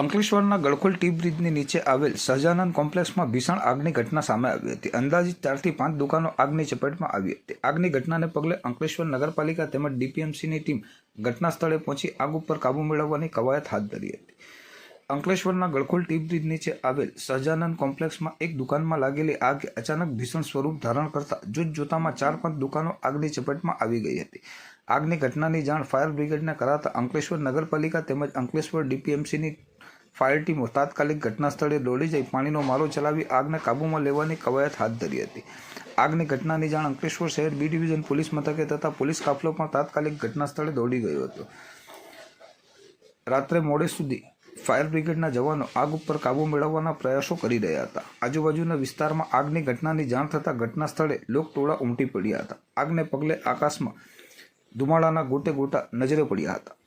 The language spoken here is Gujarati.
અંકલેશ્વરના ગળખોલ ટી બ્રિજની નીચે આવેલ સહજાનંદ કોમ્પ્લેક્સમાં ભીષણ આગની ઘટના સામે આવી હતી. અંદાજિત ચારથી પાંચ દુકાનો આગની ચપેટમાં આવી હતી. આગની ઘટનાને પગલે અંકલેશ્વર નગરપાલિકા તેમજ ડીપીએમસીની ટીમ ઘટના સ્થળે પહોંચી આગ ઉપર કાબૂ મેળવવાની કવાયત હાથ ધરી હતી. અંકલેશ્વરના ગળખોલ ટી બ્રિજ નીચે આવેલ સહજાનંદ કોમ્પ્લેક્સમાં એક દુકાનમાં લાગેલી આગ અચાનક ભીષણ સ્વરૂપ ધારણ કરતા જોત જોતામાં ચાર પાંચ દુકાનો આગની ચપેટમાં આવી ગઈ હતી. આગની ઘટનાની જાણ ફાયર બ્રિગેડને કરાતા અંકલેશ્વર નગરપાલિકા તેમજ અંકલેશ્વર ડીપીએમસીની ફાયર ટીમો તાત્કાલિક ઘટના સ્થળે દોડી જઈ પાણીનો મારો ચલાવી આગને કાબૂમાં લેવાની કવાયત હાથ ધરી હતી. આગની ઘટનાની જાણ અંકલેશ્વર શહેર બી ડિવિઝન પોલીસ મથકે તથા પોલીસ કાફલો પણ તાત્કાલિક ઘટના સ્થળે દોડી ગયો હતો. રાત્રે મોડે સુધી ફાયર બ્રિગેડના જવાનો આગ ઉપર કાબૂ મેળવવાના પ્રયાસો કરી રહ્યા હતા. આજુબાજુના વિસ્તારમાં આગની ઘટનાની જાણ થતાં ઘટના સ્થળે લોકટોળા ઉમટી પડ્યા હતા. આગને પગલે આકાશમાં ધુમાડાના ગોટે ગોટા નજરે પડ્યા હતા.